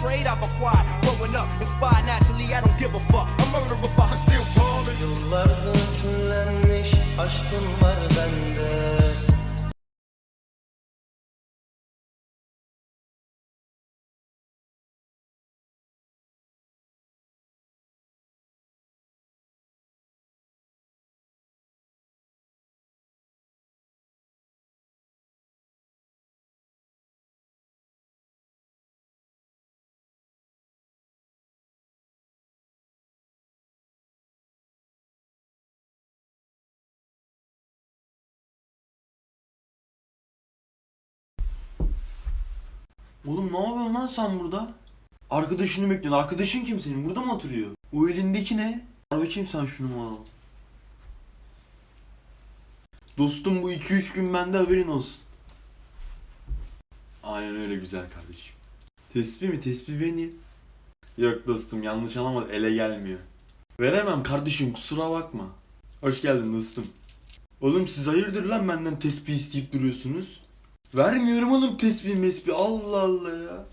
trade I've acquired. Growing up, inspired naturally, I don't give a fuck. I'm murderer for I'm still ballin'. Yıllardır küllenmiş aşkın var Oğlum ne yapıyorsun lan sen burada? Arkadaşını bekliyorsun. Arkadaşın kim senin? Burada mı oturuyor? O elindeki ne? Ver bakayım sen şunu bana. Dostum bu 2-3 gün bende haberin olsun. Aynen öyle güzel kardeşim. Tespih mi? Tespih benim. Yok dostum yanlış anlama ele gelmiyor. Veremem kardeşim kusura bakma. Hoş geldin dostum. Oğlum siz hayırdır lan benden tespih isteyip duruyorsunuz? Vermiyorum oğlum tespih mesbih Allah Allah ya.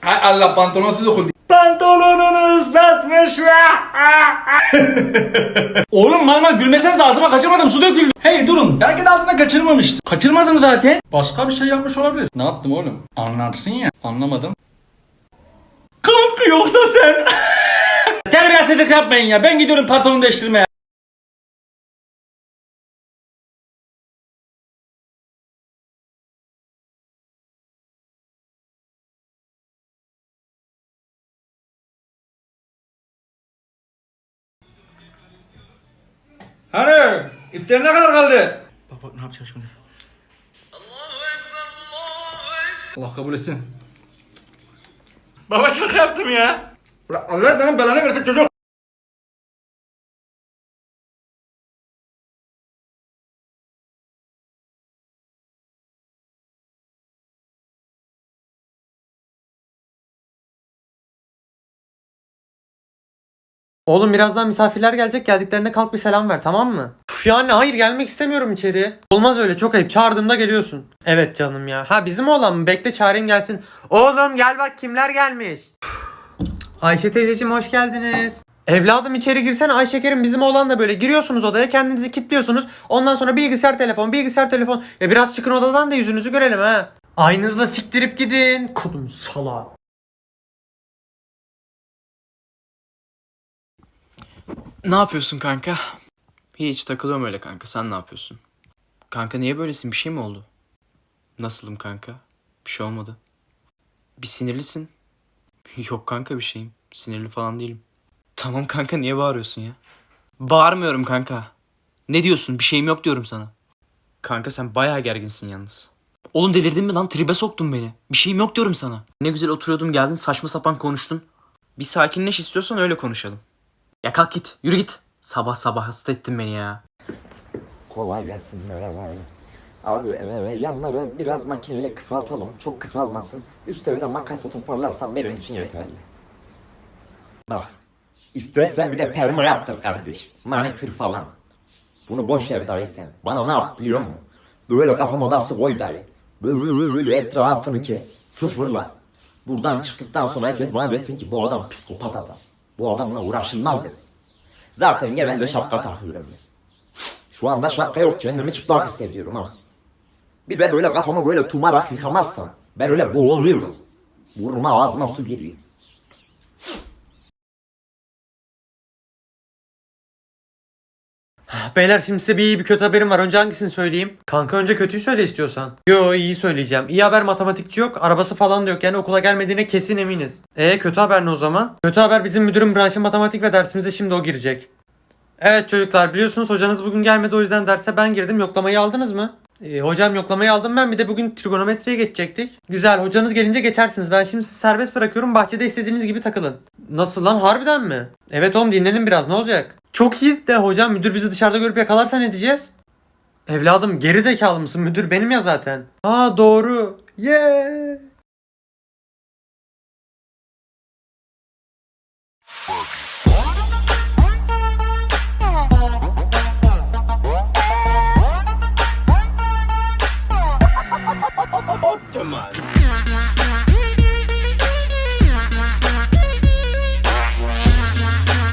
Hay Allah pantolonu dokundu. Pantolonunu ıslatmış ve Oğlum bana gülmeseniz ağzıma kaçırmadım su döküldü. Hey durun belki de altına kaçırmamıştı. Kaçırmadım zaten. Başka bir şey yapmış olabilir. Ne yaptım oğlum? Anlarsın ya. Anlamadım. Kanka yok da sen. Terbiyesizlik yapmayın ya. Ben gidiyorum pantolonu değiştirmeye. Hani iftar ne kadar kaldı? Baba ne yapacağız şimdi? Allah kabul etsin. Baba şaka yaptım ya. Allah senin belanı versin çocuk. Oğlum birazdan misafirler gelecek. Geldiklerinde kalk bir selam ver tamam mı? Üf ya anne hayır gelmek istemiyorum içeri. Olmaz öyle çok ayıp. Çağırdığımda geliyorsun. Evet canım ya. Ha bizim oğlan mı? Bekle çağırayım gelsin. Oğlum gel bak kimler gelmiş. Ayşe teyzeciğim hoş geldiniz. Evladım içeri girsene Ay şekerim bizim oğlan da böyle giriyorsunuz odaya kendinizi kilitliyorsunuz. Ondan sonra bilgisayar telefon bilgisayar telefon. Ya biraz çıkın odadan da yüzünüzü görelim ha. Aynınızla siktirip gidin. Kodum sala. Ne yapıyorsun kanka? Hiç takılıyorum öyle kanka. Sen ne yapıyorsun? Kanka niye böylesin? Bir şey mi oldu? Nasılım kanka? Bir şey olmadı. Bir sinirlisin. Yok kanka bir şeyim. Sinirli falan değilim. Tamam kanka niye bağırıyorsun ya? Bağırmıyorum kanka. Ne diyorsun? Bir şeyim yok diyorum sana. Kanka sen bayağı gerginsin yalnız. Oğlum delirdin mi lan? Tribe soktun beni. Bir şeyim yok diyorum sana. Ne güzel oturuyordum geldin saçma sapan konuştun. Bir sakinleş istiyorsan öyle konuşalım. Ya kalk git. Yürü git. Sabah sabah hasta ettin beni ya. Kolay gelsin merhaba. Abi evet, yanları biraz makineyle kısaltalım. Çok kısalmasın. Üstleri de makasla toparlarsan benim için yeterli. Bak. İstersen bir de perma yaptır kardeş. Manikür falan. Bunu boş ver dayı sen. Bana ne yap biliyor musun? Böyle kafam odası koy dayı. Böyle, böyle etrafını kes. Sıfırla. Buradan çıktıktan sonra herkes bana desin ki bu adam psikopat adam. Bu adamla uğraşılmaz desin. Zaten genelde şapka takıyorum. Şu anda şapka yok kendimi çıplak hissediyorum ama. Bir de böyle kafamı böyle tumarak yıkamazsan ben öyle boğuluyorum. Burnuma ağzıma su geliyor. Beyler şimdi size bir iyi bir kötü haberim var. Önce hangisini söyleyeyim? Kanka önce kötüyü söyle istiyorsan. Yo iyi söyleyeceğim. İyi haber matematikçi yok. Arabası falan da yok. Yani okula gelmediğine kesin eminiz. E kötü haber ne o zaman? Kötü haber bizim müdürün branşı matematik ve dersimize şimdi o girecek. Evet çocuklar biliyorsunuz hocanız bugün gelmedi o yüzden derse ben girdim. Yoklamayı aldınız mı? E, hocam yoklamayı aldım ben bir de bugün trigonometriye geçecektik. Güzel hocanız gelince geçersiniz. Ben şimdi sizi serbest bırakıyorum bahçede istediğiniz gibi takılın. Nasıl lan harbiden mi? Evet oğlum dinlenin biraz ne olacak? Çok iyi de hocam müdür bizi dışarıda görüp yakalarsa ne diyeceğiz? Evladım geri zekalı mısın? Müdür benim ya zaten. Aa doğru. Yeah.